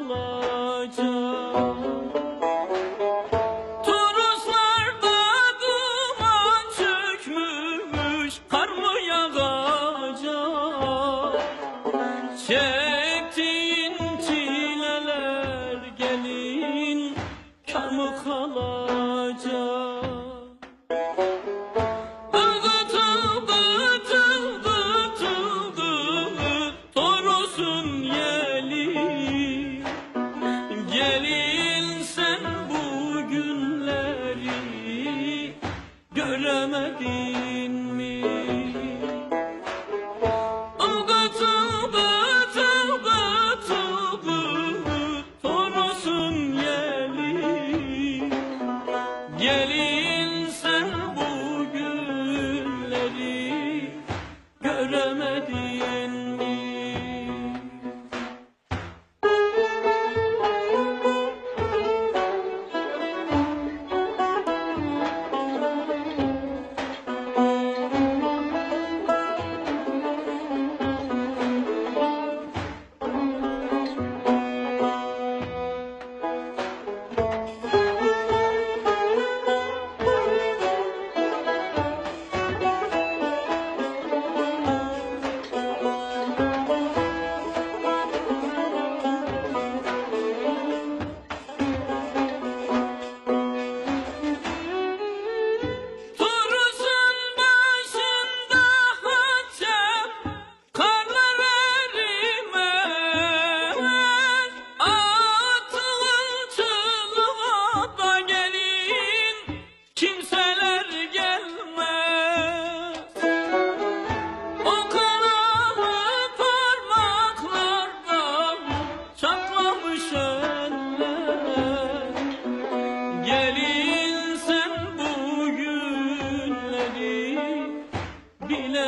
Mı kalacak Toroslarda duman çökmüş Kar mı yağacak? Çektiğin çileler gelin Kar mı kalacak Göremedin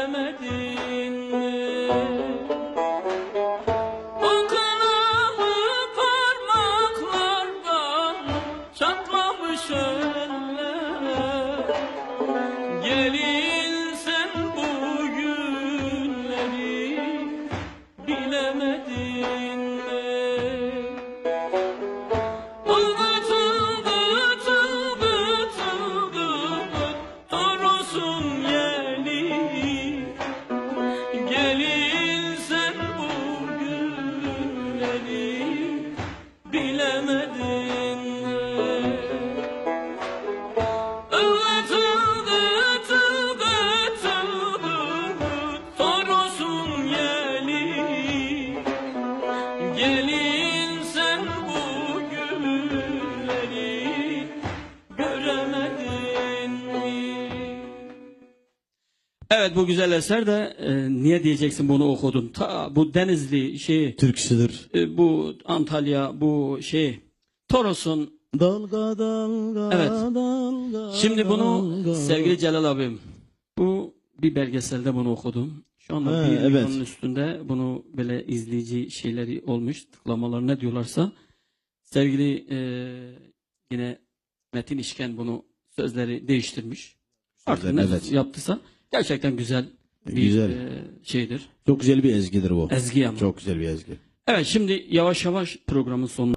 bilemedim günleri Bilemedin Evet bu güzel eser de e, niye diyeceksin bunu okudun? Ta bu Denizli şey Türkçüdür. e, bu Antalya bu şey Toros'un Dalga dalga Evet. dalga. Şimdi bunu dalga. sevgili Celal abim bu bir belgeselde bunu okudum. Şu anda Ha, bir evet. üstünde bunu böyle izleyici şeyleri olmuş. Tıklamalar ne diyorlarsa. Sevgili e, yine Metin İşken bunu sözleri değiştirmiş. Artık Sözleri, ne evet. yaptıysa gerçekten güzel bir Güzel. e, şeydir. Çok güzel bir ezgidir bu. Ezgi ama. Çok güzel bir ezgi. Evet şimdi yavaş yavaş programın sonuna